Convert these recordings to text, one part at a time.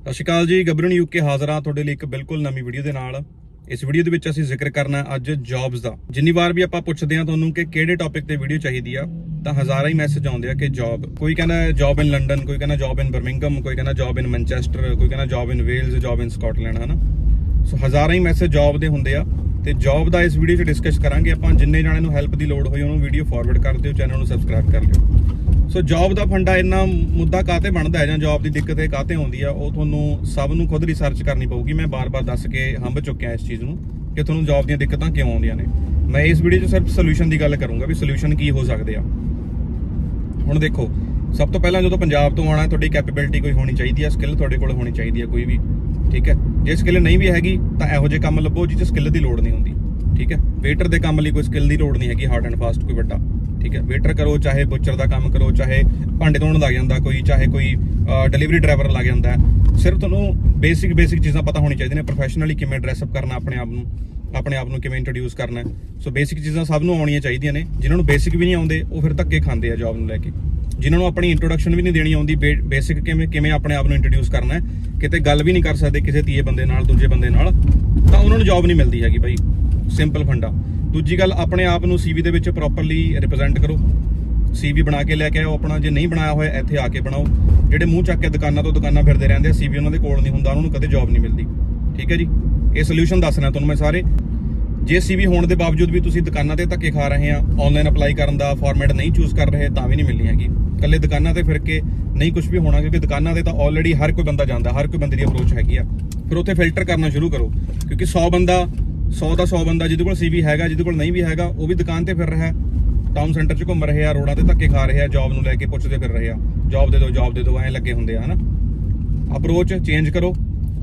ਸਤਿ ਸ਼੍ਰੀ ਅਕਾਲ ਜੀ ਗੱਬਰਨ ਯੂਕੇ ਹਾਜ਼ਰ ਹਾਂ ਤੁਹਾਡੇ ਲਈ ਇੱਕ ਬਿਲਕੁਲ ਨਵੀਂ ਵੀਡੀਓ ਦੇ ਨਾਲ। ਇਸ ਵੀਡੀਓ ਦੇ ਵਿੱਚ ਅਸੀਂ ਜ਼ਿਕਰ ਕਰਨਾ ਅੱਜ ਜੌਬਸ ਦਾ। ਜਿੰਨੀ ਵਾਰ ਵੀ ਆਪਾਂ ਪੁੱਛਦੇ ਹਾਂ ਤੁਹਾਨੂੰ ਕਿ ਕਿਹੜੇ ਟੌਪਿਕ ਤੇ ਵੀਡੀਓ ਚਾਹੀਦੀ ਆ, ਤਾਂ ਹਜ਼ਾਰਾਂ ਹੀ ਮੈਸੇਜ ਆਉਂਦੇ ਆ ਕਿ ਜੌਬ ਕੋਈ ਕਹਿੰਦਾ ਜੌਬ ਇਨ ਲੰਡਨ ਕੋਈ ਕਹਿੰਦਾ ਜੌਬ ਇਨ ਬਰਮਿੰਗਮ ਕੋਈ ਕਹਿੰਦਾ ਜੌਬ ਇਨ ਮੈਨਚੈਸਟਰ ਕੋਈ ਕਹਿੰਦਾ job in Wales job in Scotland ਹਨਾ? ਸੋ ਹਜ਼ਾਰਾਂ ਹੀ ਮੈਸੇਜ ਜੌਬ ਦੇ ਹੁੰਦੇ ਆ, ਤੇ ਜੌਬ ਦਾ ਇਸ ਵੀਡੀਓ 'ਚ ਡਿਸਕਸ ਕਰਾਂਗੇ ਆਪਾਂ। ਜਿੰਨੇ ਜਾਣੇ ਨੂੰ ਹੈਲਪ ਦੀ ਲੋੜ ਹੋਈ, ਉਹਨੂੰ ਵੀਡੀਓ ਫਾਰਵਰਡ ਕਰ ਦਿਓ ਚੈਨਲ ਨੂੰ ਸਬਸਕ੍ਰਾਈਬ ਕਰ ਲਿਓ। ਸੋ ਜੌਬ ਦਾ ਫੰਡਾ ਇੰਨਾ ਮੁੱਦਾ ਕਾਤੇ ਬਣਦਾ ਹੈ ਜਾਂ ਜੌਬ ਦੀ ਦਿੱਕਤ ਇਹ ਕਾਤੇ ਆਉਂਦੀ ਆ, ਉਹ ਤੁਹਾਨੂੰ ਸਭ ਨੂੰ ਖੁਦ ਰਿਸਰਚ ਕਰਨੀ ਪਊਗੀ। ਮੈਂ ਬਾਰ-ਬਾਰ ਦੱਸ ਕੇ ਹੰਬ ਚੁੱਕਿਆ ਇਸ ਚੀਜ਼ ਨੂੰ ਕਿ ਤੁਹਾਨੂੰ ਜੌਬ ਦੀਆਂ ਦਿੱਕਤਾਂ ਕਿਉਂ ਆਉਂਦੀਆਂ ਨੇ। ਮੈਂ ਇਸ ਵੀਡੀਓ 'ਚ ਸਿਰਫ ਸੋਲੂਸ਼ਨ ਦੀ ਗੱਲ ਕਰੂੰਗਾ ਵੀ ਸੋਲੂਸ਼ਨ ਕੀ ਹੋ ਸਕਦੇ ਆ। ਹੁਣ ਦੇਖੋ, ਸਭ ਤੋਂ ਪਹਿਲਾਂ ਜਦੋਂ ਪੰਜਾਬ ਤੋਂ ਆਉਣਾ ਤੁਹਾਡੀ ਕੈਪੇਬਿਲਿਟੀ ਕੋਈ ਹੋਣੀ ਚਾਹੀਦੀ ਆ ਸਕਿੱਲ ਤੁਹਾਡੇ ਕੋਲ ਹੋਣੀ ਚਾਹੀਦੀ ਹੈ ਕੋਈ ਵੀ, ਠੀਕ ਹੈ? ਜੇ ਸਕਿੱਲ ਨਹੀਂ ਵੀ ਹੈਗੀ, ਤਾਂ ਇਹੋ ਜਿਹੇ ਕੰਮ ਲੱਭੋ ਜਿੱਥੇ ਸਕਿੱਲ ਦੀ ਲੋੜ ਨਹੀਂ ਹੁੰਦੀ, ਠੀਕ ਹੈ? ਵੇਟਰ ਦੇ ਕੰਮ ਲਈ ਕੋਈ ਸਕਿੱਲ ਦੀ ਲੋੜ ਨਹੀਂ ਹੈਗੀ ਹਾਰਡ ਐਂਡ ਫਾਸਟ ਕੋਈ ਵੱਡਾ। ਠੀਕ ਹੈ ਵੇਟਰ ਕਰੋ, ਚਾਹੇ ਬੁੱਚਰ ਦਾ ਕੰਮ ਕਰੋ, ਚਾਹੇ ਭਾਂਡੇ ਧੋਣ ਲੱਗ ਜਾਂਦਾ ਕੋਈ, ਚਾਹੇ ਕੋਈ ਡਿਲੀਵਰੀ ਡਰਾਈਵਰ ਲੱਗ ਜਾਂਦਾ। ਸਿਰਫ ਤੁਹਾਨੂੰ ਬੇਸਿਕ ਬੇਸਿਕ ਚੀਜ਼ਾਂ ਪਤਾ ਹੋਣੀ ਚਾਹੀਦੀਆਂ ਨੇ ਪ੍ਰੋਫੈਸ਼ਨਲੀ ਕਿਵੇਂ ਡਰੈਸ ਅਪ ਕਰਨਾ ਆਪਣੇ ਆਪ ਨੂੰ, ਆਪਣੇ ਆਪ ਨੂੰ ਕਿਵੇਂ ਇੰਟਰੋਡਿਊਸ ਕਰਨਾ। ਸੋ ਬੇਸਿਕ ਚੀਜ਼ਾਂ ਸਭ ਨੂੰ ਆਉਣੀਆਂ ਚਾਹੀਦੀਆਂ ਨੇ, ਜਿਨ੍ਹਾਂ ਨੂੰ ਬੇਸਿਕ ਵੀ ਨਹੀਂ ਆਉਂਦੇ, ਉਹ ਫਿਰ ਧੱਕੇ ਖਾਂਦੇ ਆ ਜੌਬ ਨੂੰ ਲੈ ਕੇ। ਜਿਨ੍ਹਾਂ ਨੂੰ ਆਪਣੀ ਇੰਟਰੋਡਕਸ਼ਨ ਵੀ ਨਹੀਂ ਦੇਣੀ ਆਉਂਦੀ ਬੇਸਿਕ ਕਿਵੇਂ ਕਿਵੇਂ ਆਪਣੇ ਆਪ ਨੂੰ ਇੰਟਰੋਡਿਊਸ ਕਰਨਾ ਹੈ, ਕਿਤੇ ਗੱਲ ਵੀ ਨਹੀਂ ਕਰ ਸਕਦੇ ਕਿਸੇ ਤੀਏ ਬੰਦੇ ਨਾਲ, ਦੂਜੇ ਬੰਦੇ ਨਾਲ, ਤਾਂ ਉਹਨਾਂ ਨੂੰ ਜੌਬ ਨਹੀਂ ਮਿਲਦੀ ਹੈਗੀ ਭਾਈ ਸਿੰਪਲ ਫੰਡਾ। ਦੂਜੀ ਗੱਲ, ਆਪਣੇ ਆਪ ਨੂੰ ਸੀਵੀ ਦੇ ਵਿੱਚ ਪ੍ਰੋਪਰਲੀ ਰਿਪਰੈਜ਼ੈਂਟ ਕਰੋ। ਸੀਵੀ ਬਣਾ ਕੇ ਲੈ ਕੇ ਆਓ, ਆਪਣਾ ਜੇ ਨਹੀਂ ਬਣਾਇਆ ਹੋਇਆ, ਇੱਥੇ ਆ ਕੇ ਬਣਾਓ। ਜਿਹੜੇ ਮੂੰਹ ਚੱਕ ਕੇ ਦੁਕਾਨਾਂ ਤੋਂ ਦੁਕਾਨਾਂ ਫਿਰਦੇ ਰਹਿੰਦੇ ਆ ਸੀਵੀ ਉਹਨਾਂ ਦੇ ਕੋਲ ਨਹੀਂ ਹੁੰਦਾ, ਉਹਨਾਂ ਨੂੰ ਕਦੇ ਜੌਬ ਨਹੀਂ ਮਿਲਦੀ। ਠੀਕ ਹੈ ਜੀ? ਇਹ ਸੋਲੂਸ਼ਨ ਦੱਸ ਰਿਹਾ ਤੁਹਾਨੂੰ ਮੈਂ ਸਾਰੇ। ਜੇ ਸੀਵੀ ਹੋਣ ਦੇ ਬਾਵਜੂਦ ਵੀ ਤੁਸੀਂ ਦੁਕਾਨਾਂ ਤੇ ਧੱਕੇ ਖਾ ਰਹੇ ਆ ਆਨਲਾਈਨ ਅਪਲਾਈ ਕਰਨ ਦਾ ਫਾਰਮੈਟ ਨਹੀਂ ਚੂਜ਼ ਕਰ ਰਹੇ, ਤਾਂ ਵੀ ਨਹੀਂ ਮਿਲਣੀ ਹੈਗੀ। ਕੱਲੇ ਦੁਕਾਨਾਂ ਤੇ ਫਿਰ ਕੇ ਨਹੀਂ ਕੁਝ ਵੀ ਹੋਣਾ, ਕਿਉਂਕਿ ਦੁਕਾਨਾਂ ਤੇ ਤਾਂ ਆਲਰੇਡੀ ਹਰ ਕੋਈ ਬੰਦਾ ਜਾਂਦਾ ਹਰ ਕੋਈ ਬੰਦੇ ਦੀ ਅਪਰੋਚ ਹੈਗੀ ਆ। ਫਿਰ ਉੱਥੇ ਫਿਲਟਰ ਕਰਨਾ ਸ਼ੁਰੂ ਕਰੋ, ਕਿਉਂਕਿ 100 ਬੰਦਾ 100 ਦਾ 100 ਬੰਦਾ ਜਿਹਦੇ ਕੋਲ ਸੀਵੀ ਹੈਗਾ, ਜਿਹਦੇ ਕੋਲ ਨਹੀਂ ਵੀ ਹੈਗਾ, ਉਹ ਵੀ ਦੁਕਾਨ ਤੇ ਫਿਰ ਰਿਹਾ। ਟਾਊਨ ਸੈਂਟਰ 'ਚ ਘੁੰਮ ਰਹੇ ਆ ਰੋਡਾਂ ਤੇ ਧੱਕੇ ਖਾ ਰਹੇ ਆ ਜੌਬ ਨੂੰ ਲੈ ਕੇ ਪੁੱਛਦੇ ਫਿਰ ਰਹੇ ਆ। ਜੌਬ ਦੇ ਦਿਓ ਜੌਬ ਦੇ ਦਿਓ ਐਂ ਲੱਗੇ ਹੁੰਦੇ ਆ, ਹਨਾ? ਅਪਰੋਚ ਚੇਂਜ ਕਰੋ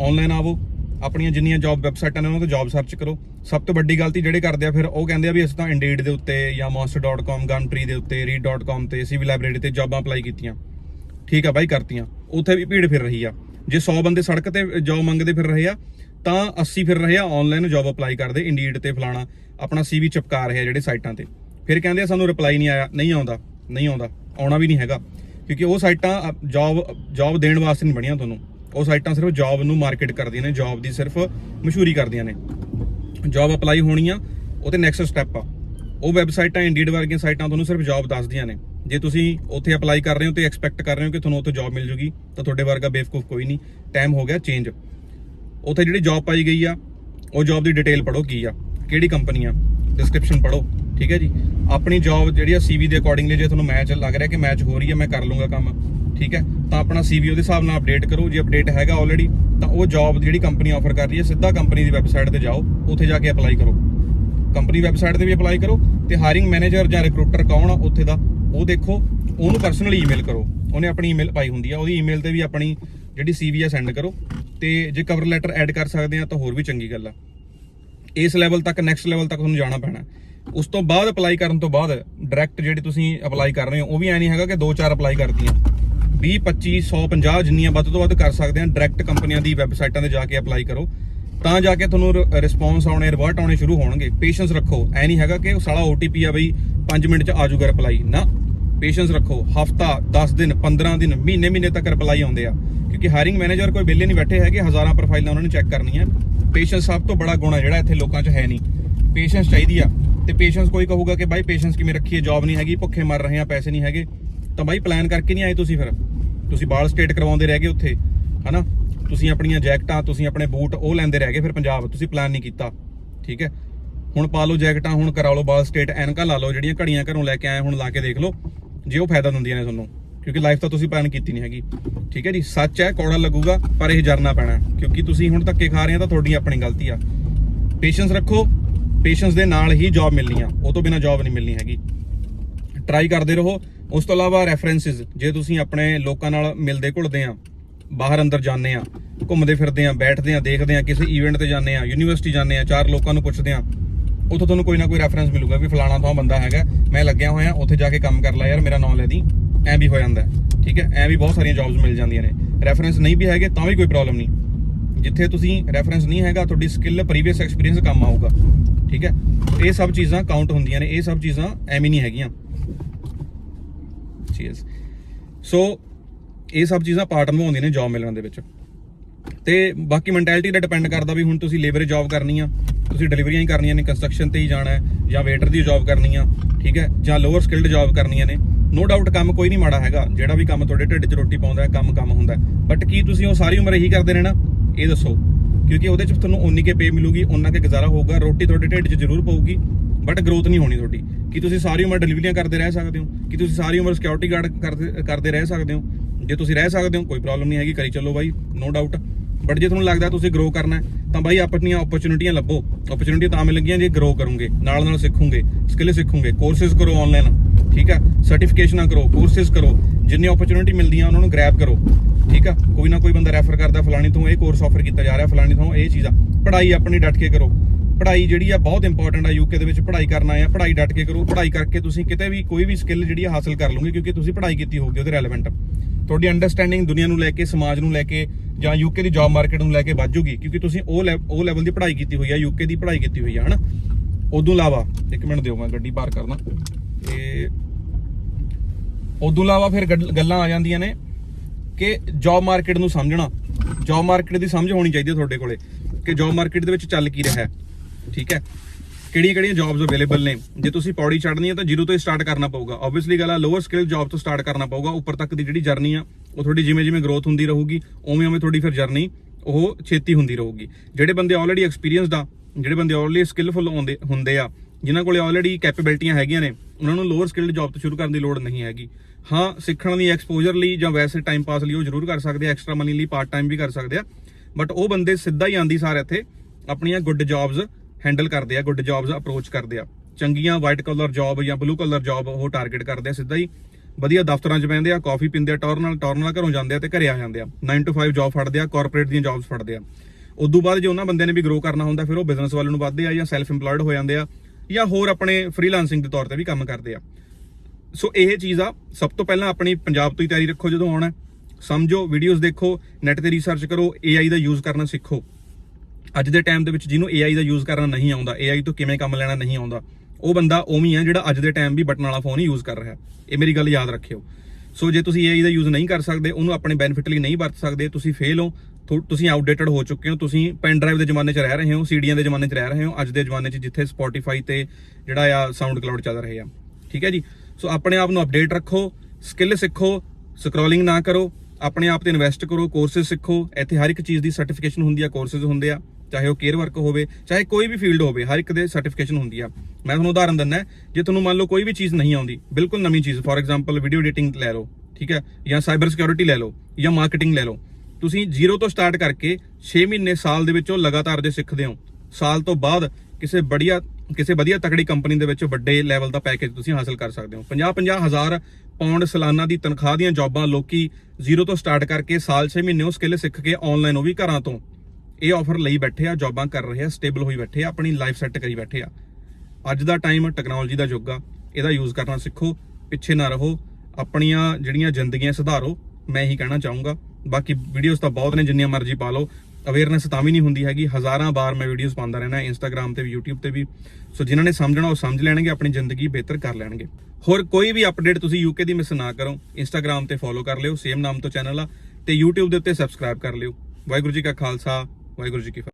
ਆਨਲਾਈਨ ਆਵੋ, ਆਪਣੀਆਂ ਜਿੰਨੀਆਂ ਜੌਬ ਵੈਬਸਾਈਟਾਂ ਨੇ ਉਹਨਾਂ ਤੋਂ ਜੌਬ ਸਰਚ ਕਰੋ। ਸਭ ਤੋਂ ਵੱਡੀ ਗਲਤੀ ਜਿਹੜੇ ਕਰਦੇ ਆ, ਫਿਰ ਉਹ ਕਹਿੰਦੇ ਆ ਵੀ ਅਸੀਂ ਤਾਂ ਇੰਡੀਡ ਦੇ ਉੱਤੇ ਜਾਂ monster.com ਗਨਟਰੀ ਦੇ ਉੱਤੇ read.com ਤੇ ਸਿਵਲ ਲਾਇਬ੍ਰੇਰੀ ਤੇ ਜੌਬਾਂ ਅਪਲਾਈ ਕੀਤੀਆਂ। ਠੀਕ ਆ ਬਾਈ, ਕਰਤੀਆਂ। ਉੱਥੇ ਵੀ ਭੀੜ ਫਿਰ ਰਹੀ ਆ। ਜੇ 100 ਬੰਦੇ ਸੜਕ ਤੇ ਜੌਬ ਮੰਗਦੇ ਫਿਰ ਰਹੇ ਆ ਤਾਂ 80 ਫਿਰ ਰਹੇ ਆ ਆਨਲਾਈਨ ਜੌਬ ਅਪਲਾਈ ਕਰਦੇ ਇੰਡੀਡ ਤੇ ਫਲਾਣਾ। ਆਪਣਾ ਸੀਵੀ ਚਿਪਕਾ ਰਹੇ ਆ ਜਿਹੜੇ ਸਾਈਟਾਂ ਤੇ। ਫਿਰ ਕਹਿੰਦੇ ਆ, ਸਾਨੂੰ ਰਿਪਲਾਈ ਨਹੀਂ ਆਇਆ। ਨਹੀਂ ਆਉਂਦਾ ਨਹੀਂ ਆਉਂਦਾ। ਆਉਣਾ ਵੀ ਨਹੀਂ ਹੈਗਾ। ਕਿਉਂਕਿ ਉਹ ਸਾਈਟਾਂ ਜੌਬ ਜੌਬ ਦੇਣ ਵਾਸਤੇ ਨਹੀਂ ਬਣੀਆਂ ਤੁਹਾਨੂੰ। ਉਹ ਸਾਈਟਾਂ ਸਿਰਫ ਜੌਬ ਨੂੰ ਮਾਰਕੀਟ ਕਰਦੀਆਂ ਨੇ ਜੌਬ ਦੀ ਸਿਰਫ ਮਸ਼ਹੂਰੀ ਕਰਦੀਆਂ ਨੇ। ਜੌਬ ਅਪਲਾਈ ਹੋਣੀ ਆ, ਉਹ ਤੇ ਨੈਕਸਟ ਸਟੈਪ ਆ। ਉਹ ਵੈਬਸਾਈਟਾਂ ਇੰਡੀਡ ਵਰਗੀਆਂ ਸਾਈਟਾਂ ਤੁਹਾਨੂੰ ਸਿਰਫ ਜੌਬ ਦੱਸਦੀਆਂ ਨੇ। ਜੇ ਤੁਸੀਂ ਉੱਥੇ ਅਪਲਾਈ ਕਰ ਰਹੇ ਹੋ ਤੇ ਐਕਸਪੈਕਟ ਕਰ ਰਹੇ ਹੋ ਕਿ ਤੁਹਾਨੂੰ ਉੱਥੇ ਜੌਬ ਮਿਲ ਜੂਗੀ, ਤਾਂ ਤੁਹਾਡੇ ਵਰਗਾ ਬੇਵਕੂਫ ਕੋਈ ਨਹੀਂ। ਟਾਈਮ ਹੋ ਗਿਆ ਚੇਂਜ ਉੱਥੇ ਜਿਹੜੀ ਜੌਬ ਪਾਈ ਗਈ ਆ, ਉਹ ਜੌਬ ਦੀ ਡਿਟੇਲ ਪੜੋ ਕੀ ਆ, ਕਿਹੜੀ ਕੰਪਨੀ ਆ ਡਿਸਕ੍ਰਿਪਸ਼ਨ ਪੜੋ ਠੀਕ ਹੈ ਜੀ। ਆਪਣੀ ਜੌਬ ਜਿਹੜੀ ਆ ਸੀਵੀ ਦੇ ਅਕੋਰਡਿੰਗਲੀ ਜੇ ਤੁਹਾਨੂੰ ਮੈਚ ਲੱਗ ਰਿਹਾ ਕਿ ਮੈਚ ਹੋ ਰਹੀ ਹੈ ਮੈਂ ਕਰ ਲੂੰਗਾ ਕੰਮ, ਠੀਕ ਹੈ। ਤਾਂ ਆਪਣਾ ਸੀਵੀ ਉਹਦੇ ਹਿਸਾਬ ਨਾਲ ਅਪਡੇਟ ਕਰੋ, ਜੇ ਅਪਡੇਟ ਹੈਗਾ ਆਲਰੇਡੀ ਤਾਂ ਉਹ ਜੌਬ ਜਿਹੜੀ ਕੰਪਨੀ ਆਫਰ ਕਰ ਰਹੀ ਹੈ ਸਿੱਧਾ ਕੰਪਨੀ ਦੀ ਵੈਬਸਾਈਟ ਤੇ ਜਾਓ, ਉੱਥੇ ਜਾ ਕੇ ਅਪਲਾਈ ਕਰੋ। ਕੰਪਨੀ ਵੈਬਸਾਈਟ ਤੇ ਵੀ ਅਪਲਾਈ ਕਰੋ ਤੇ ਹਾਇਰਿੰਗ ਮੈਨੇਜਰ ਜਾਂ ਰਿਕਰੂਟਰ ਕੌਣ ਆ, ਉੱਥੇ ਦਾ, ਉਹ ਦੇਖੋ, ਉਹਨੂੰ ਪਰਸਨਲੀ ਈਮੇਲ ਕਰੋ। ਉਹਨੇ ਆਪਣੀ ਈਮੇਲ ਪਾਈ ਹੁੰਦੀ ਆ, ਉਹਦੀ ਈਮੇਲ ਤੇ ਵੀ ਆਪਣੀ ਜਿਹੜੀ ਸੀਵੀ ਆ ਸੈਂਡ ਕਰੋ। ਤੇ ਜੇ ਕਵਰ ਲੈਟਰ ਐਡ ਕਰ ਸਕਦੇ ਆ ਤਾਂ ਹੋਰ ਵੀ ਚੰਗੀ ਗੱਲ ਆ। ਇਸ ਲੈਵਲ ਤੱਕ ਨੈਕਸਟ ਲੈਵਲ ਤੱਕ ਤੁਹਾਨੂੰ ਜਾਣਾ ਪੈਣਾ। ਉਸ ਤੋਂ ਬਾਅਦ ਅਪਲਾਈ ਕਰਨ ਤੋਂ ਬਾਅਦ ਡਾਇਰੈਕਟ ਜਿਹੜੀ ਤੁਸੀਂ ਅਪਲਾਈ ਕਰ ਰਹੇ ਹੋ, ਉਹ ਵੀ ਐ ਨਹੀਂ ਹੈਗਾ ਕਿ ਦੋ ਚਾਰ ਅਪਲਾਈ ਕਰਦੀਆਂ 20 25 150 ਜਿੰਨੀਆਂ ਵੱਧ ਤੋਂ ਵੱਧ ਕਰ ਸਕਦੇ ਆ ਡਾਇਰੈਕਟ ਕੰਪਨੀਆਂ ਦੀ ਵੈਬਸਾਈਟਾਂ ਤੇ ਜਾ ਕੇ ਅਪਲਾਈ ਕਰੋ। ਤਾਂ ਜਾ ਕੇ ਤੁਹਾਨੂੰ ਰਿਸਪੌਂਸ ਆਉਣੇ ਰਿਵਰਟ ਆਉਣੇ ਸ਼ੁਰੂ ਹੋਣਗੇ। ਪੇਸ਼ੈਂਸ ਰੱਖੋ। ਐ ਨਹੀਂ ਹੈਗਾ ਕਿ ਉਹ ਸਾਲਾ OTP ਆ ਬਈ 5 ਮਿੰਟ ਚ ਆ ਜਾਊਗਾ ਰਿਪਲਾਈ ਨਾ। ਪੇਸ਼ੈਂਸ ਰੱਖੋ। ਹਫਤਾ 10 ਦਿਨ 15 ਦਿਨ ਮਹੀਨੇ ਮਹੀਨੇ ਤੱਕ ਰਿਪਲਾਈ ਆਉਂਦੇ ਆ। ਕਿਉਂਕਿ ਹਾਇਰਿੰਗ ਮੈਨੇਜਰ ਕੋਈ ਵਿਹਲੇ ਨਹੀਂ ਬੈਠੇ ਹੈਗੇ, ਹਜ਼ਾਰਾਂ ਪ੍ਰੋਫਾਈਲਾਂ ਉਹਨਾਂ ਨੇ ਚੈੱਕ ਕਰਨੀਆਂ। ਪੇਸ਼ੈਂਸ ਸਭ ਤੋਂ ਬੜਾ ਗੁਣ ਆ ਜਿਹੜਾ ਇੱਥੇ ਲੋਕਾਂ 'ਚ ਹੈ ਨਹੀਂ। ਪੇਸ਼ੈਂਸ ਚਾਹੀਦੀ ਆ ਤੇ ਪੇਸ਼ੈਂਸ ਕੋਈ ਕਹੂਗਾ ਕਿ ਬਾਈ ਪੇਸ਼ੈਂਸ ਕਿਵੇਂ ਰੱਖੀਏ ਜੌਬ ਨਹੀਂ ਹੈਗੀ, ਭੁੱਖੇ ਮਰ ਰਹੇ ਆ, ਪੈਸੇ ਨਹੀਂ ਹੈਗੇ। ਤਾਂ ਬਾਈ ਪਲਾਨ ਕਰਕੇ ਨਹੀਂ ਆਏ ਤੁਸੀਂ ਫਿਰ। ਤੁਸੀਂ ਬਾਲ ਸਟੇਟ ਕਰਵਾਉਂਦੇ ਰਹਿ ਗਏ ਉੱਥੇ, ਹਨਾ? ਤੁਸੀਂ ਆਪਣੀਆਂ ਜੈਕਟਾਂ ਤੁਸੀਂ ਆਪਣੇ ਬੂਟ ਉਹ ਲੈਂਦੇ ਰਹਿ ਗਏ ਫਿਰ ਪੰਜਾਬ। ਤੁਸੀਂ ਪਲਾਨ ਨਹੀਂ ਕੀਤਾ, ਠੀਕ ਹੈ? ਹੁਣ ਪਾ ਲਓ ਜੈਕਟਾਂ ਹੁਣ ਕਰਾ ਲਓ ਬਾਲ ਸਟੇਟ ਐਨਕਾਂ ਲਾ ਲਓ, ਜਿਹੜੀਆਂ ਘੜੀਆਂ ਘਰੋਂ ਲੈ ਕੇ ਆਏ, ਹੁਣ ਲਾ ਕੇ ਦੇਖ ਲਓ। ਜੇ ਉਹ ਫਾਇਦਾ ਦਿੰਦੀਆਂ ਨੇ ਤੁਹਾਨੂੰ। ਕਿਉਂਕਿ ਲਾਈਫ ਤਾਂ ਤੁਸੀਂ ਪਲਾਨ ਕੀਤੀ ਨਹੀਂ ਹੈਗੀ। ਠੀਕ ਹੈ ਜੀ? ਸੱਚ ਹੈ, ਕੌੜਾ ਲੱਗੂਗਾ, ਪਰ ਇਹ ਜਰਨਾ ਪੈਣਾ ਕਿਉਂਕਿ ਤੁਸੀਂ ਹੁਣ ਧੱਕੇ ਖਾ ਰਹੇ ਆ ਤਾਂ ਤੁਹਾਡੀ ਆਪਣੀ ਗਲਤੀ ਆ। ਪੇਸ਼ੈਂਸ ਰੱਖੋ ਪੇਸ਼ੈਂਸ ਦੇ ਨਾਲ ਹੀ ਜੌਬ ਮਿਲਣੀ ਆ। ਉਹ ਤੋਂ ਬਿਨਾ ਜੌਬ ਨਹੀਂ ਮਿਲਣੀ ਹੈਗੀ। ਟਰਾਈ ਕਰਦੇ ਰਹੋ। ਉਸ ਤੋਂ ਇਲਾਵਾ ਰੈਫਰੈਂਸਸ ਜੇ ਤੁਸੀਂ ਆਪਣੇ ਲੋਕਾਂ ਨਾਲ ਮਿਲਦੇ ਘੁਲਦੇ ਆ, ਬਾਹਰ ਅੰਦਰ ਜਾਂਦੇ ਆ, ਘੁੰਮਦੇ ਫਿਰਦੇ ਆ, ਬੈਠਦੇ ਆ, ਦੇਖਦੇ ਆ, ਕਿਸੇ ਇਵੈਂਟ ਤੇ ਜਾਂਦੇ ਆ ਯੂਨੀਵਰਸਿਟੀ ਜਾਂਦੇ ਆ, ਚਾਰ ਲੋਕਾਂ ਨੂੰ ਪੁੱਛਦੇ ਆ, ਉੱਥੋਂ ਤੁਹਾਨੂੰ ਕੋਈ ਨਾ ਕੋਈ ਰੈਫਰੈਂਸ ਮਿਲੂਗਾ ਵੀ ਫਲਾਣਾ ਥਾਂ ਬੰਦਾ ਹੈਗਾ, ਮੈਂ ਲੱਗਿਆ ਹੋਇਆ, ਉੱਥੇ ਜਾ ਕੇ ਕੰਮ ਕਰ ਲੈ ਯਾਰ, ਮੇਰਾ ਨਾਮ ਲੈ ਦੀ। ਐ ਵੀ ਹੋ ਜਾਂਦਾ ਠੀਕ ਹੈ? ਐ ਵੀ ਬਹੁਤ ਸਾਰੀਆਂ ਜੌਬਸ ਮਿਲ ਜਾਂਦੀਆਂ ਨੇ। ਰੈਫਰੈਂਸ ਨਹੀਂ ਵੀ ਹੈਗੇ, ਤਾਂ ਵੀ ਕੋਈ ਪ੍ਰੋਬਲਮ ਨਹੀਂ। ਜਿੱਥੇ ਤੁਸੀਂ ਰੈਫਰੈਂਸ ਨਹੀਂ ਹੈਗਾ, ਤੁਹਾਡੀ ਸਕਿੱਲ ਪ੍ਰੀਵੀਅਸ ਐਕਸਪੀਰੀਅੰਸ ਕੰਮ ਆਊਗਾ। ਠੀਕ ਹੈ? ਇਹ ਸਭ ਚੀਜ਼ਾਂ ਕਾਊਂਟ ਹੁੰਦੀਆਂ ਨੇ, ਇਹ ਸਭ ਚੀਜ਼ਾਂ ਐਵੇਂ ਨਹੀਂ ਹੈਗੀਆਂ। ਚੀਜ਼ ਸੋ ਇਹ ਸਭ ਚੀਜ਼ਾਂ ਪਾਰਟ ਨਿਭਾਉਂਦੀਆਂ ਨੇ ਜੌਬ ਮਿਲਣ ਦੇ ਵਿੱਚ। ਤੇ ਬਾਕੀ ਮੈਂਟੈਲਿਟੀ ਦਾ ਡਿਪੈਂਡ ਕਰਦਾ ਵੀ ਹੁਣ ਤੁਸੀਂ ਲੇਬਰ ਜੌਬ ਕਰਨੀ ਆ, ਤੁਸੀਂ ਡਿਲੀਵਰੀਆਂ ਹੀ ਕਰਨੀਆਂ ਨੇ ਕੰਸਟਰਕਸ਼ਨ ਤੇ ਹੀ ਜਾਣਾ ਹੈ, ਜਾਂ ਵੇਟਰ ਦੀ ਜੌਬ ਕਰਨੀ ਆ, ਠੀਕ ਹੈ? ਜਾਂ ਲੋਅਰ ਸਕਿਲਡ ਜੌਬ ਕਰਨੀਆਂ ਨੇ। ਨੋ ਡਾਊਟ ਕੰਮ ਕੋਈ ਨਹੀਂ ਮਾੜਾ ਹੈਗਾ, ਜਿਹੜਾ ਵੀ ਕੰਮ ਤੁਹਾਡੇ ਢਿੱਡ 'ਚ ਰੋਟੀ ਪਾਉਂਦਾ ਹੈ, ਕੰਮ ਕੰਮ ਹੁੰਦਾ ਬਟ ਕੀ ਤੁਸੀਂ ਉਹ ਸਾਰੀ ਉਮਰ ਇਹੀ ਕਰਦੇ ਰਹਿਣਾ? ਇਹ ਦੱਸੋ। ਕਿਉਂਕਿ ਉਹਦੇ 'ਚ ਤੁਹਾਨੂੰ ਉਨੀ ਕੇ ਪੇ ਮਿਲੂਗੀ ਉਨਾ ਕੇ ਗੁਜ਼ਾਰਾ ਹੋਊਗਾ, ਰੋਟੀ ਤੁਹਾਡੇ ਢਿੱਡ 'ਚ ਜ਼ਰੂਰ ਪਊਗੀ ਬਟ ਗਰੋਥ ਨਹੀਂ ਹੋਣੀ ਤੁਹਾਡੀ। ਕੀ ਤੁਸੀਂ ਸਾਰੀ ਉਮਰ ਡਿਲੀਵਰੀਆਂ ਕਰਦੇ ਰਹਿ ਸਕਦੇ ਹੋ? ਕੀ ਤੁਸੀਂ ਸਾਰੀ ਉਮਰ ਸਿਕਿਉਰਿਟੀ ਗਾਰਡ ਕਰਦੇ ਕਰਦੇ ਰਹਿ ਸਕਦੇ ਹੋ? ਜੇ ਤੁਸੀਂ ਰਹਿ ਸਕਦੇ ਹੋ, ਕੋਈ ਪ੍ਰੋਬਲਮ ਨਹੀਂ ਹੈਗੀ, ਕਰੀ ਚੱਲੋ ਬਾਈ ਨੋ ਡਾਊਟ ਬਟ ਜੇ ਤੁਹਾਨੂੰ ਲੱਗਦਾ ਤੁਸੀਂ ਗਰੋ ਕਰਨਾ ਤਾਂ ਬਾਈ ਆਪਣੀਆਂ ਓਪਰਚੁਨਿਟੀਆਂ ਲੱਭੋ। ਓਪਰਚੁਨਿਟੀ ਤਾਂ ਮਿਲਣਗੀਆਂ ਜੇ ਗਰੋ ਕਰੋਗੇ ਨਾਲ ਨਾਲ ਸਿੱਖੋਗੇ ਸਕਿੱਲ ਸਿੱਖੋਗੇ ਕੋਰਸਸ ਕਰੋ ਆਨਲਾਈਨ ਠੀਕ ਆ? ਸਰਟੀਫਿਕੇਸ਼ਨਾਂ ਕਰੋ ਕੋਰਸਸ ਕਰੋ ਜਿੰਨੇ ਓਪਰਚੁਨਿਟੀ ਮਿਲਦੀਆਂ ਉਹਨਾਂ ਨੂੰ ਗ੍ਰੈਬ ਕਰੋ, ਠੀਕ ਆ? ਕੋਈ ਨਾ ਕੋਈ ਬੰਦਾ ਰੈਫਰ ਕਰਦਾ, ਫਲਾਣੀ ਤੋਂ ਇਹ ਕੋਰਸ ਆਫਰ ਕੀਤਾ ਜਾ ਰਿਹਾ, ਫਲਾਣੀ ਤੋਂ ਇਹ ਚੀਜ਼ ਆ। ਪੜ੍ਹਾਈ ਆਪਣੀ ਡਟ ਕੇ ਕਰੋ। ਪੜ੍ਹਾਈ ਜਿਹੜੀ ਆ ਬਹੁਤ ਇੰਪੋਰਟੈਂਟ ਆ ਯੂਕੇ ਦੇ ਵਿੱਚ, ਪੜ੍ਹਾਈ ਕਰਨਾ ਆ, ਪੜ੍ਹਾਈ ਡਟ ਕੇ ਕਰੋ। ਪੜ੍ਹਾਈ ਕਰਕੇ ਤੁਸੀਂ ਕਿਤੇ ਵੀ ਕੋਈ ਵੀ ਸਕਿੱਲ ਜਿਹੜੀ ਆ ਹਾਸਲ ਕਰ ਲਓਗੇ, ਕਿਉਂਕਿ ਤੁਸੀਂ ਪੜ੍ਹਾਈ ਕੀਤੀ ਹੋਊਗੀ, ਉਹਦੇ ਰੈਲੇਵੈਂਟ ਤੁਹਾਡੀ ਅੰਡਰਸਟੈਂਡਿੰਗ ਦੁਨੀਆ ਨੂੰ ਲੈ ਕੇ, ਸਮਾਜ ਨੂੰ ਲੈ ਕੇ, ਜਾਂ ਯੂਕੇ ਦੀ ਜੌਬ ਮਾਰਕੀਟ ਨੂੰ ਲੈ ਕੇ ਵੱਜੂਗੀ ਕਿਉਂਕਿ ਤੁਸੀਂ ਉਹ ਲੈਵ- ਉਹ ਲੈਵਲ ਦੀ ਪੜ੍ਹਾਈ ਕੀਤੀ ਹੋਈ ਆ ਯੂਕੇ ਦੀ ਪੜ੍ਹਾਈ ਕੀਤੀ ਹੋਈ ਆ, ਹਨਾ? ਉਦੋਂ ਇਲਾਵਾ, ਇੱਕ ਮਿੰਟ ਦਿਓ, ਮੈਂ ਗੱਡੀ ਪਾਰ ਕਰਨਾ ਇਹ ਉਦੋਂ ਇਲਾਵਾ ਫਿਰ ਗੱਲ- ਗੱਲਾਂ ਆ ਜਾਂਦੀਆਂ ਨੇ ਕਿ ਜੌਬ ਮਾਰਕੀਟ ਨੂੰ ਸਮਝਣਾ। ਜੌਬ ਮਾਰਕੀਟ ਦੀ ਸਮਝ ਹੋਣੀ ਚਾਹੀਦੀ ਹੈ ਤੁਹਾਡੇ ਕੋਲੇ ਕਿ ਜੌਬ ਮਾਰਕੀਟ ਦੇ ਵਿੱਚ ਚੱਲ ਕੀ ਰਿਹਾ ਹੈ। ਠੀਕ ਹੈ? ਕਿਹੜੀਆਂ ਕਿਹੜੀਆਂ ਜੌਬਸ ਅਵੇਲੇਬਲ ਨੇ? ਜੇ ਤੁਸੀਂ ਪੌੜੀ ਚੜ੍ਹਨੀ ਹੈ ਤਾਂ ਜ਼ੀਰੋ ਤੋਂ ਹੀ ਸਟਾਰਟ ਕਰਨਾ ਪਊਗਾ। ਆਬਵੀਅਸਲੀ ਗੱਲ ਆ ਲੋਅਰ ਸਕਿੱਲ ਜੌਬ ਤੋਂ ਸਟਾਰਟ ਕਰਨਾ ਪਊਗਾ। ਉੱਪਰ ਤੱਕ ਦੀ ਜਿਹੜੀ ਜਰਨੀ ਆ, ਉਹ ਤੁਹਾਡੀ ਜਿਵੇਂ ਜਿਵੇਂ ਗਰੋਥ ਹੁੰਦੀ ਰਹੂਗੀ, ਉਵੇਂ ਉਵੇਂ ਤੁਹਾਡੀ ਫਿਰ ਜਰਨੀ ਉਹ ਛੇਤੀ ਹੁੰਦੀ ਰਹੂਗੀ। ਜਿਹੜੇ ਬੰਦੇ ਆਲਰੇਡੀ ਐਕਸਪੀਰੀਅੰਸਡ ਆ, ਜਿਹੜੇ ਬੰਦੇ ਆਲਰੇਡੀ ਸਕਿੱਲਫੁਲ ਹੁੰਦੇ ਹੁੰਦੇ ਆ, ਜਿਨ੍ਹਾਂ ਕੋਲੇ ਆਲਰੇਡੀ ਕੈਪੇਬਿਲਟੀਆਂ ਹੈਗੀਆਂ ਨੇ ਉਹਨਾਂ ਨੂੰ ਲੋਅਰ ਸਕਿੱਲਡ ਜੌਬ ਤੋਂ ਸ਼ੁਰੂ ਕਰਨ ਦੀ ਲੋੜ ਨਹੀਂ ਹੈਗੀ। ਹਾਂ, ਸਿੱਖਣ ਦੀ ਐਕਸਪੋਜ਼ਰ ਲਈ ਜਾਂ ਵੈਸੇ ਟਾਈਮ ਪਾਸ ਲਈ ਉਹ ਜ਼ਰੂਰ ਕਰ ਸਕਦੇ ਆ ਐਕਸਟਰਾ ਮਨੀ ਲਈ ਪਾਰਟ ਟਾਈਮ ਵੀ ਕਰ ਸਕਦੇ ਆ। ਬਟ ਉਹ ਬੰਦੇ ਸਿੱਧਾ ਹੀ ਆਂਦੀ ਸਾਰ ਇੱਥੇ, ਆਪਣੀਆਂ ਗੁੱਡ ਜੌਬਸ ਹੈਂਡਲ ਕਰਦੇ ਆ ਗੁੱਡ ਜੌਬਸ ਅਪਰੋਚ ਕਰਦੇ ਆ। ਚੰਗੀਆਂ ਵਾਈਟ ਕਲਰ ਜੌਬ ਜਾਂ ਬਲੂ ਕਲਰ ਜੌਬ ਉਹ ਟਾਰਗੇਟ ਕਰਦੇ ਆ ਸਿੱਧਾ ਹੀ। ਵਧੀਆ ਦਫ਼ਤਰਾਂ 'ਚ ਬਹਿੰਦੇ ਆ ਕਾਫੀ ਪੀਂਦੇ ਆ, ਟੌਰ ਨਾਲ ਟੌਰ ਨਾਲ ਘਰੋਂ ਜਾਂਦੇ ਆ ਤੇ ਘਰੇ ਆ ਜਾਂਦੇ ਆ। 9 to 5 ਜੌਬ ਫੜਦੇ ਆ ਕਾਰਪੋਰੇਟ ਦੀਆਂ ਜੌਬਸ ਫੜਦੇ ਆ। ਉਦੋਂ ਬਾਅਦ ਜੇ ਉਹਨਾਂ ਬੰਦਿਆਂ ਨੇ ਵੀ ਗਰੋ ਕਰਨਾ ਹੁੰਦਾ, ਫਿਰ ਉਹ ਬਿਜ਼ਨਸ ਵੱਲ ਨੂੰ ਵੱਧਦੇ ਆ ਜਾਂ ਸੈਲਫ ਏਮਪਲੋਇਡ ਹੋ ਜਾਂਦੇ ਆ। ਜਾਂ ਹੋਰ ਆਪਣੇ ਫ੍ਰੀਲਾਂਸਿੰਗ ਦੇ ਤੌਰ ਤੇ ਵੀ ਕੰਮ ਕਰਦੇ ਆ। ਸੋ ਇਹ ਚੀਜ਼ ਆ, ਸਭ ਤੋਂ ਪਹਿਲਾਂ ਆਪਣੀ ਪੰਜਾਬ ਤੋਂ ਹੀ ਤਿਆਰੀ ਰੱਖੋ ਜਦੋਂ ਆਉਣਾ। ਸਮਝੋ ਵੀਡੀਓਜ਼ ਦੇਖੋ ਨੈਟ ਤੇ ਰਿਸਰਚ ਕਰੋ AI ਦਾ ਯੂਜ਼ ਕਰਨਾ ਸਿੱਖੋ। ਅੱਜ ਦੇ ਟਾਈਮ ਦੇ ਵਿੱਚ ਜਿਹਨੂੰ AI ਦਾ ਯੂਜ਼ ਕਰਨਾ ਨਹੀਂ ਆਉਂਦਾ AI ਤੋਂ ਕਿਵੇਂ ਕੰਮ ਲੈਣਾ ਨਹੀਂ ਆਉਂਦਾ, ਉਹ ਬੰਦਾ ਉਵੇਂ ਆ ਜਿਹੜਾ ਅੱਜ ਦੇ ਟਾਈਮ ਵੀ ਬਟਨ ਵਾਲਾ ਫੋਨ ਹੀ ਯੂਜ਼ ਕਰ ਰਿਹਾ। ਇਹ ਮੇਰੀ ਗੱਲ ਯਾਦ ਰੱਖਿਓ। ਸੋ ਜੇ ਤੁਸੀਂ AI ਦਾ ਯੂਜ਼ ਨਹੀਂ ਕਰ ਸਕਦੇ, ਉਹਨੂੰ ਆਪਣੇ ਬੈਨੀਫਿਟ ਲਈ ਨਹੀਂ ਵਰਤ ਸਕਦੇ, ਤੁਸੀਂ ਫੇਲ ਹੋ ਤੁਸੀਂ ਆਊਟਡੇਟਡ ਹੋ ਚੁੱਕੇ ਹੋ, ਤੁਸੀਂ ਪੈਨ ਡਰਾਈਵ ਦੇ ਜ਼ਮਾਨੇ 'ਚ ਰਹਿ ਰਹੇ ਹੋ ਸੀਡੀਆਂ ਦੇ ਜ਼ਮਾਨੇ 'ਚ ਰਹਿ ਰਹੇ ਹੋ, ਅੱਜ ਦੇ ਜ਼ਮਾਨੇ 'ਚ ਜਿੱਥੇ ਸਪੋਟੀਫਾਈ ਤੇ ਜਿਹੜਾ ਆ ਸਾਊਂਡ ਕਲਾਉਡ ਚੱਲ ਰਹੇ ਆ। ਠੀਕ ਹੈ ਜੀ? ਸੋ ਆਪਣੇ ਆਪ ਨੂੰ ਅਪਡੇਟ ਰੱਖੋ ਸਕਿੱਲ ਸਿੱਖੋ ਸਕਰੋਲਿੰਗ ਨਾ ਕਰੋ, ਆਪਣੇ ਆਪ ਤੇ ਇਨਵੈਸਟ ਕਰੋ ਕੋਰਸਸ ਸਿੱਖੋ, ਇੱਥੇ ਹਰ ਇੱਕ ਚੀਜ਼ ਦੀ ਸਰਟੀਫਿਕੇਸ਼ਨ ਹੁੰਦੀ ਆ ਕੋਰਸਸ ਹੁੰਦੇ ਆ, ਚਾਹੇ ਉਹ ਕੇਅਰ ਵਰਕ ਹੋਵੇ, ਚਾਹੇ ਕੋਈ ਵੀ ਫੀਲਡ ਹੋਵੇ, ਹਰ ਇੱਕ ਦੇ ਸਰਟੀਫਿਕੇਸ਼ਨ ਹੁੰਦੀ ਆ। ਮੈਂ ਤੁਹਾਨੂੰ ਉਦਾਹਰਨ ਦਿੰਦਾ, ਜੇ ਤੁਹਾਨੂੰ ਮੰਨ ਲਓ ਕੋਈ ਵੀ ਚੀਜ਼ ਨਹੀਂ ਆਉਂਦੀ, ਬਿਲਕੁਲ ਨਵੀਂ ਚੀਜ਼ ਫੋਰ ਐਗਜ਼ਾਮਪਲ ਵੀਡੀਓ ਐਡੀਟਿੰਗ ਲੈ ਲਓ, ਠੀਕ ਹੈ? ਜਾਂ ਸਾਈਬਰ ਸਿਕਿਉਰਿਟੀ ਲੈ ਲਓ, ਜਾਂ ਮਾਰਕੀਟਿੰਗ ਲੈ ਲਓ ਤੁਸੀਂ ਜ਼ੀਰੋ ਤੋਂ ਸਟਾਰਟ ਕਰਕੇ 6 ਮਹੀਨੇ ਸਾਲ ਦੇ ਵਿੱਚੋਂ ਲਗਾਤਾਰ ਜੇ ਸਿੱਖਦੇ ਹੋ, ਸਾਲ ਤੋਂ ਬਾਅਦ ਕਿਸੇ ਬੜੀਆ, ਕਿਸੇ ਵਧੀਆ ਤਕੜੀ ਕੰਪਨੀ ਦੇ ਵਿੱਚ ਵੱਡੇ ਲੈਵਲ ਦਾ ਪੈਕੇਜ ਤੁਸੀਂ ਹਾਸਲ ਕਰ ਸਕਦੇ ਹੋ। 50-50 ਹਜ਼ਾਰ ਪਾਉਂਡ ਸਾਲਾਨਾ ਦੀ ਤਨਖਾਹ ਦੀਆਂ ਜੌਬਾਂ ਲੋਕੀ ਜ਼ੀਰੋ ਤੋਂ ਸਟਾਰਟ ਕਰਕੇ ਸਾਲ 6 ਮਹੀਨੇ ਉਹ ਸਕਿੱਲ ਸਿੱਖ ਕੇ ਆਨਲਾਈਨ ਉਹ ਵੀ ਘਰਾਂ ਤੋਂ ਇਹ ਆਫਰ ਲਈ ਬੈਠੇ ਆ, ਜੌਬਾਂ ਕਰ ਰਹੇ ਆ ਸਟੇਬਲ ਹੋਈ ਬੈਠੇ ਆ, ਆਪਣੀ ਲਾਈਫ ਸੈੱਟ ਕਰੀ ਬੈਠੇ ਆ। ਅੱਜ ਦਾ ਟਾਈਮ ਟੈਕਨੋਲੋਜੀ ਦਾ ਯੁੱਗ ਆ, ਇਹਦਾ ਯੂਜ਼ ਕਰਨਾ ਸਿੱਖੋ, ਪਿੱਛੇ ਨਾ ਰਹੋ, ਆਪਣੀਆਂ ਜਿਹੜੀਆਂ ਜ਼ਿੰਦਗੀਆਂ ਸੁਧਾਰੋ, ਮੈਂ ਇਹੀ ਕਹਿਣਾ ਚਾਹੂੰਗਾ। ਬਾਕੀ ਵੀਡੀਓਜ਼ ਤਾਂ ਬਹੁਤ ਨੇ, ਜਿੰਨੀਆਂ ਮਰਜ਼ੀ ਪਾ ਲਓ। ਅਵੇਅਰਨੈਸ ਤਾਂ ਵੀ ਨਹੀਂ ਹੁੰਦੀ ਹੈਗੀ। ਹਜ਼ਾਰਾਂ ਵਾਰ ਮੈਂ ਵੀਡੀਓਜ਼ ਪਾਉਂਦਾ ਰਹਿਣਾ ਇੰਸਟਾਗ੍ਰam ਤੇ ਵੀ, YouTube ਤੇ ਵੀ। ਸੋ ਜਿਨ੍ਹਾਂ ਨੇ ਸਮਝਣਾ, ਉਹ ਸਮਝ ਲੈਣਗੇ, ਆਪਣੀ ਜ਼ਿੰਦਗੀ ਬਿਹਤਰ ਕਰ ਲੈਣਗੇ। ਹੋਰ ਕੋਈ ਵੀ ਅਪਡੇਟ ਤੁਸੀਂ UK ਦੀ ਮਿਸ ਨਾ ਕਰੋ ਇੰਸਟਾਗ੍ਰam ਤੇ ਫੋਲੋ ਕਰ ਲਿਓ। ਸੇਮ ਨਾਮ ਤੋਂ ਚੈਨਲ ਆ ਤੇ YouTube ਦੇ ਉੱਤੇ ਸਬਸਕ੍ਰਾਈਬ ਕਰ ਲਿਓ। ਵਾਹਿਗੁਰੂ ਜੀ ਕਾ ਖਾਲਸਾ, ਵਾਹਿਗੁਰੂ ਜੀ ਕੀ ਫਤਿਹ।